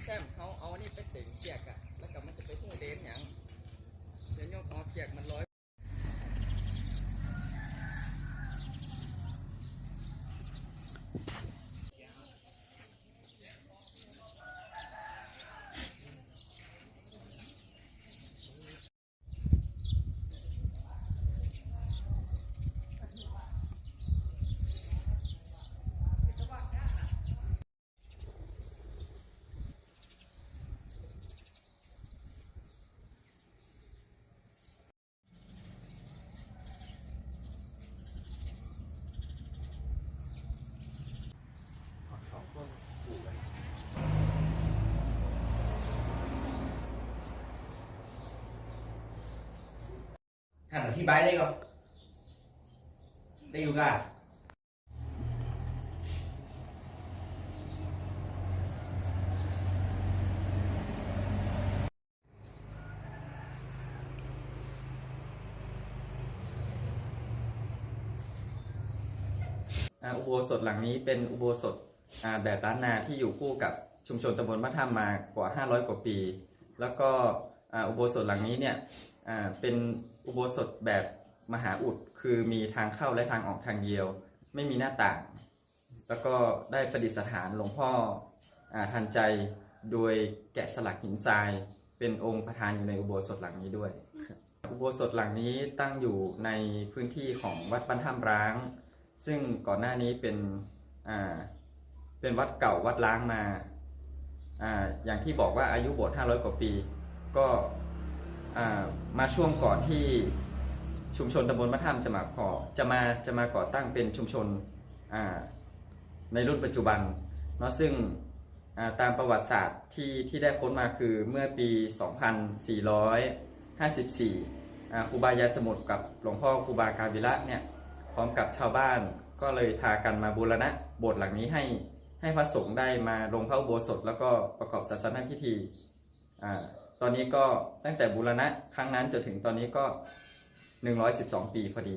แซมเขาเอานี่ไปเต็งเกียกอะ ท่านอธิบายได้ก็ได้อยู่ก่ะอ่าอุโบสถหลังนี้เป็นอุโบสถแบบล้านนาที่อยู่คู่กับชุมชนตำบลบ้านถ้ำมากว่า 500 กว่าปี แล้วก็อุโบสถหลังนี้เนี่ยเป็นอุโบสถแบบมหาอุดคือมีทางเข้าและทางออกทางเดียว ไม่มีหน้าต่าง แล้วก็ได้ประดิษฐานหลวงพ่ออาทันใจโดยแกะสลักหินทราย เป็นองค์ประธานอยู่ในอุโบสถหลังนี้ด้วย อุโบสถหลังนี้ตั้งอยู่ในพื้นที่ของวัดบ้นถ้ำร้าง ซึ่งก่อนหน้านี้เป็นอ่าเป็นวัดเก่าวัดล้างมาอ่าอย่างที่บอกว่าอายุโบสถ์500 กว่าปี ก็ มาช่วงก่อนที่ชุมชนตำบลมะถ้ำจะมาขอจะมาจะมาก่อตั้งเป็นชุมชนในรุ่นปัจจุบันเนาะซึ่งาตามประวัติศาสตร์ที่ที่ได้ค้นมาคือเมื่อปี 2454ครูบายาสมุทรกับหลวงพ่อครูบากาวิระเนี่ยพร้อมกับชาวบ้านก็เลยพากันมาบูรณะโบสถ์หลังนี้ให้ให้พระสงฆ์ได้มาลงพระอุโบสถแล้วก็ประกอบศาสนพิธี ตอนนี้ก็ตั้งแต่บูรณะครั้งนั้นจนถึงตอนนี้ก็ 112 ปีพอดี